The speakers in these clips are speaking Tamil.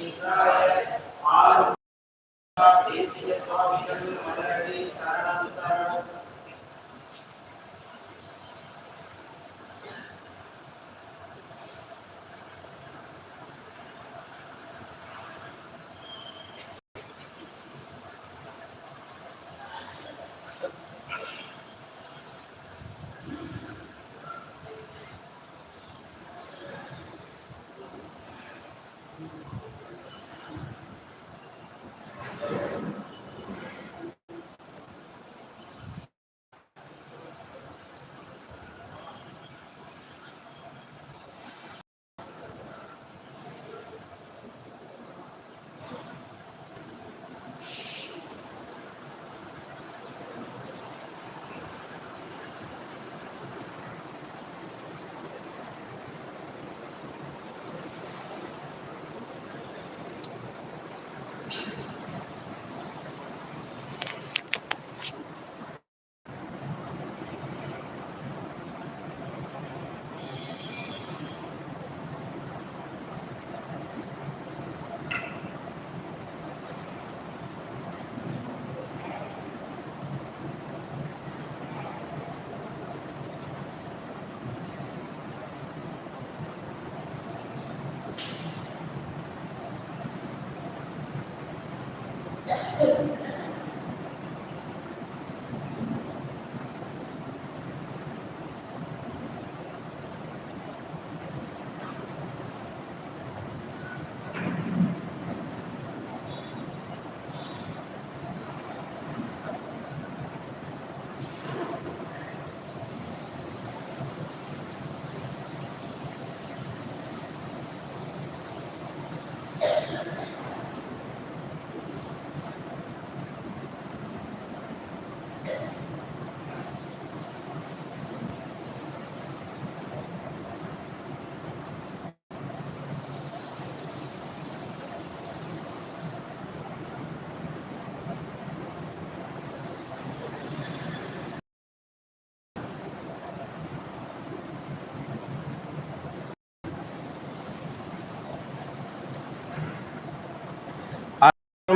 हिंसा है के स्वामी मदर अली सारे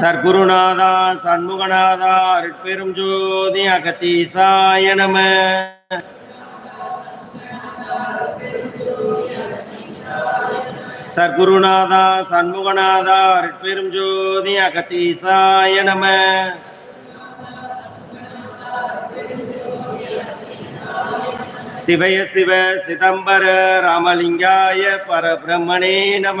சர்க்குருநாதா சண்முகநாதா அருட்பெரும் ஜோதி அகத்தீசாய நம. சர்க்குருநாதா சண்முகநாதா அருட்பெரும் ஜோதி அகத்தீசாய நம. சிவய சிவ சிதம்பர ராமலிங்காய பரபிரம்மணே நம.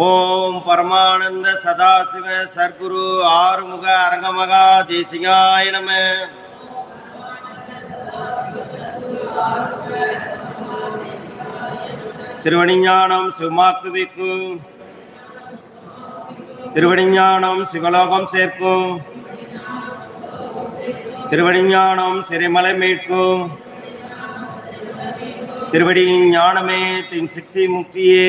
ஓம் பரமானந்த சதாசிவ சர்க்குரு ஆறுமுக அரங்கமகா தேசிகாய நம. திருவணிஞானம் சிவமாக்குவிக்கு திருவடிஞானம் சிவலோகம் சேர்க்கும் திருவடிஞானம் சிறைமலை மீட்கும் திருவடியின் ஞானமே தின் சித்தி முக்தியே.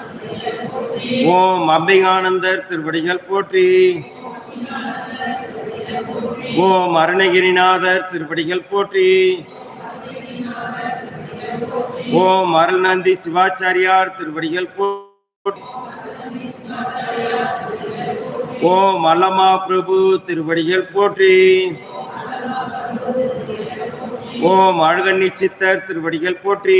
ஓம் அம்பிகானந்தர் திருவடிகள் போற்றி. ஓம் அருணகிரிநாதர் திருவடிகள் போற்றி. ஓம் அருள்நந்தி சிவாச்சாரியார் திருவடிகள் போற்றி. ஓம் அல்லமா பிரபு திருவடிகள் போற்றி. ஓம் அழுகண்ணி சித்தர் திருவடிகள் போற்றி.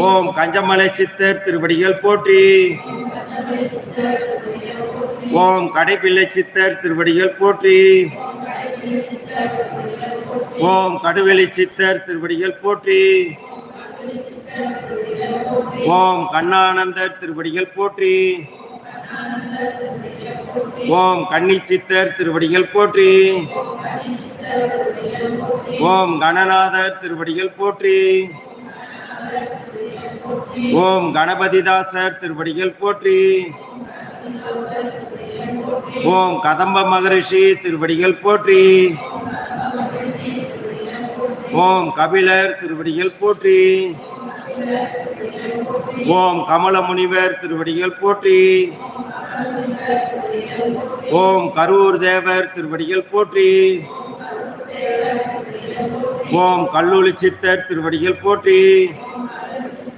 ஓம் கஞ்சமலை சித்தர் திருவடிகள் போற்றி. ஓம் கடைப்பிள்ளை சித்தர் திருவடிகள் போற்றி. ஓம் கடுவெளி சித்தர் திருவடிகள் போற்றி. ஓம் கண்ணானந்தர் திருவடிகள் போற்றி. ஓம் கன்னி சித்தர் திருவடிகள் போற்றி. ஓம் கணநாதர் திருவடிகள் போற்றி. ஓம் கணபதிதாசர் திருவடிகள் போற்றி. ஓம் கதம்ப மகரிஷி திருவடிகள் போற்றி. ஓம் கபிலர் திருவடிகள் போற்றி. ஓம் கமல முனிவர் திருவடிகள் போற்றி. ஓம் கரூர் தேவர் திருவடிகள் போற்றி. ஓம் கல்லூலி சித்தர் திருவடிகள் போற்றி.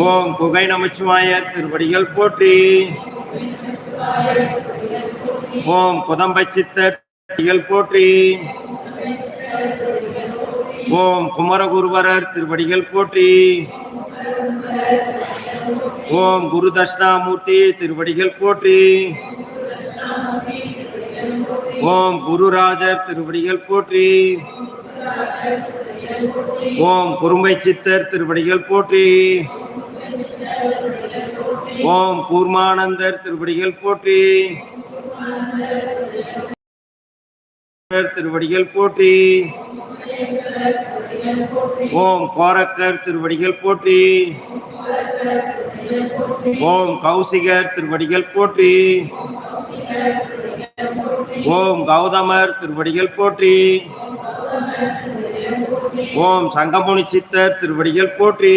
ஓம் குகை நமச்சிவாய திருவடிகள் போற்றி. ஓம் குதம்பை சித்தர் போற்றி. ஓம் குமரகுருவரர் திருவடிகள் போற்றி. ஓம் குரு தட்சிணாமூர்த்தி திருவடிகள் போற்றி. ஓம் குருராஜர் திருவடிகள் போற்றி. ஓம் குறும்பை சித்தர் திருவடிகள் போற்றி. ஓம் கூர்மானந்தர் திருவடிகள் போற்றி. திருவடிகள் போற்றி. ஓம் கோரக்கர் திருவடிகள் போற்றி. ஓம் கௌசிகர் திருவடிகள் போற்றி. ஓம் கௌதமர் திருவடிகள் போற்றி. ஓம் சங்கமுனி சித்தர் திருவடிகள் போற்றி.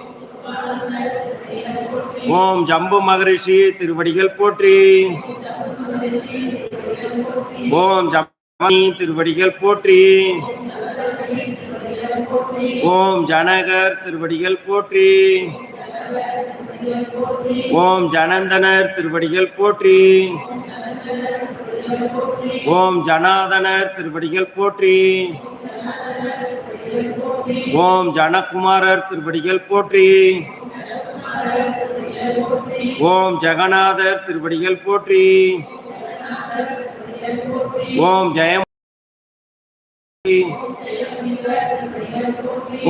ஓம் ஜம்பு மகரிஷி திருவடிகள் போற்றி. ஓம் ஜம்மி திருவடிகள் போற்றி. ஓம் ஜனகர் திருவடிகள் போற்றி. ஓம் ஜனந்தனர் திருவடிகள் போற்றி. ஓம் ஜனாதனர் திருவடிகள் போற்றி. ஓம் ஜனகுமாரர் திருவடிகள் போற்றி. ஓம் ஜெகநாதர் திருவடிகள் போற்றி. ஓம் ஜெயம்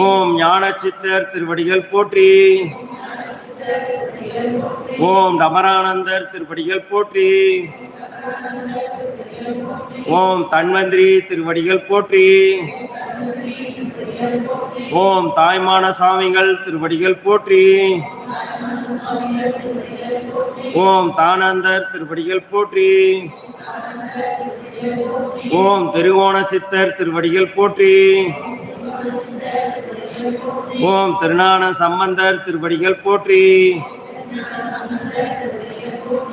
ஓம் ஞானச்சித்தர் திருவடிகள் போற்றி. ஓம் டமரானந்தர் திருப்படிகள் போற்றி. ஓம் தன்வந்திரி திருவடிகள் போற்றி. ஓம் தாய்மான சாமிகள் திருவடிகள் போற்றி. ஓம் தானந்தர் திருவடிகள் போற்றி. ஓம் திருகோண சித்தர் திருவடிகள் போற்றி. ஓம் திருஞான சம்பந்தர் திருவடிகள் போற்றி.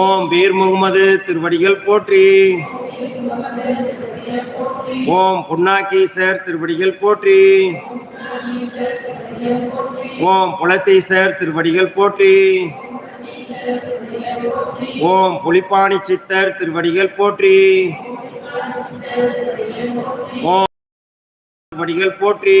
ஓம் பீர் முகமது திருவடிகள் போற்றி. ஓம் புன்னாக்கீசர் திருவடிகள் போற்றி. ஓம் புலத்தீசர் திருவடிகள் போற்றி. ஓம் புலிப்பாணி சித்தர் திருவடிகள் போற்றி. ஓம் திருவடிகள் போற்றி.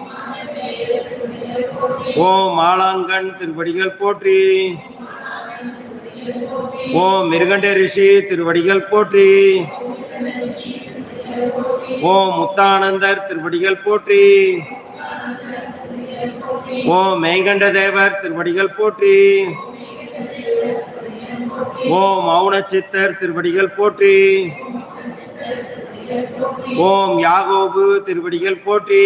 ஓம் மாலாங்கன் திருவடிகள் போற்றி. ஓம் மிருகண்ட ரிஷி திருவடிகள் போற்றி. ஓம் முத்தானந்தர் திருவடிகள் போற்றி. ஓம் மெய்கண்ட தேவர் திருவடிகள் போற்றி. ஓம் மௌன சித்தர் திருவடிகள் போற்றி. ஓம் யாகோபு திருவடிகள் போற்றி.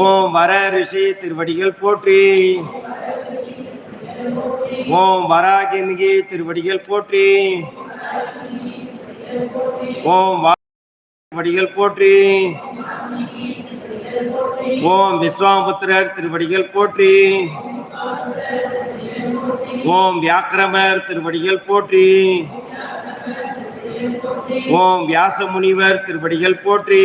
ஓம் வர ரிஷி திருவடிகள் போற்றி. ஓம் வராகின்கி திருவடிகள் போற்றி. ஓம் திருவடிகள் போற்றி. ஓம் விஸ்வாமுத்திரர் திருவடிகள் போற்றி. ஓம் வியாக்கிரமர் திருவடிகள் போற்றி. ஓம் வியாச முனிவர் திருவடிகள் போற்றி.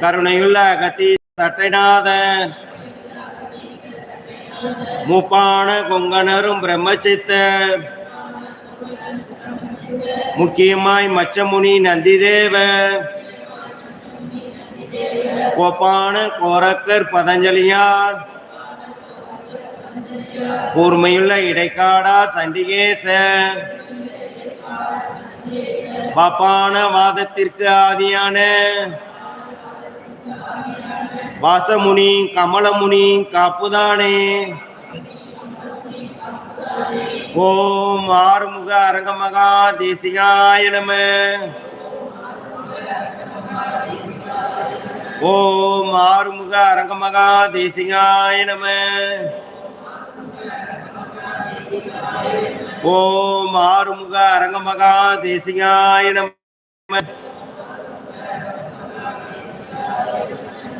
கருணையுள்ள அகத்தி தட்டைநாத. மூப்பான கொங்கனரும் பிரம்மச்சித்த. முக்கியமாய் மச்சமுனி நந்திதேவ. கோப்பான கோரக்கர் பதஞ்சலியார். கூர்மையுள்ள இடைக்காடா சண்டிகேச. பாப்பான வாதத்திற்கு ஆதியான. வாசமுனி கமலமுனி காப்புதானே. ஓம் ஆறுமுக அரங்கமகா தேசிகாய நம. ஓம் ஆறுமுக அரங்கமகா தேசிகாய நம. ஓம் ஆறுமுக அரங்கமகா தேசிகாய நம.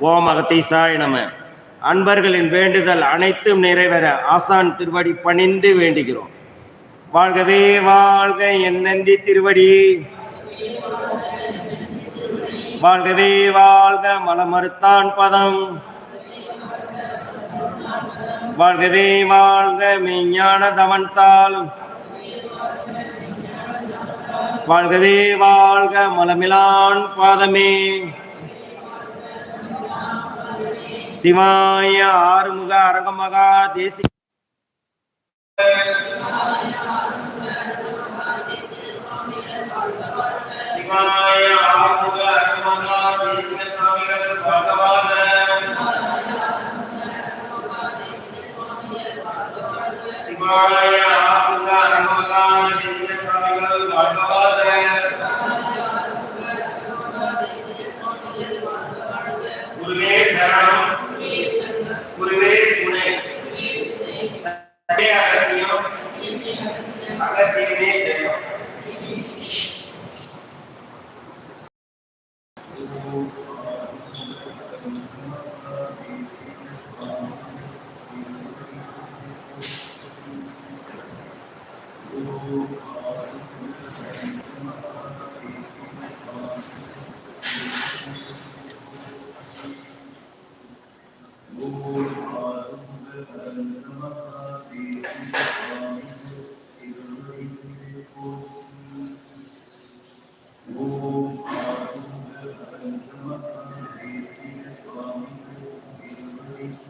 ஓம் அகத்தீசாய நம. அன்பர்களின் வேண்டுதல் அனைத்தும் நிறைவேற ஆசான் திருவடி பணிந்து வேண்டுகிறோம். வாழ்கவே வாழ்க என்னந்தி திருவடி. வாழ்கவே வாழ்க மலமறுத்தான் பதம். வாழ்கவே வாழ்க மெய்ஞான தவன்தாள். வாழ்கவே வாழ்க மலமிலான் பாதமே. சிவாய ஆறுமுக அரங்கமகா தேசி சிவாய ஆறுமுக அரங்கமகா தேசிக சுவாமிகள் வாழ்க வாழ்க. சிவாய ஆறுமுக அரங்கமகா தேசிக சுவாமிகள் வாழ்க Peace.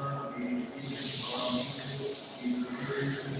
Thank you.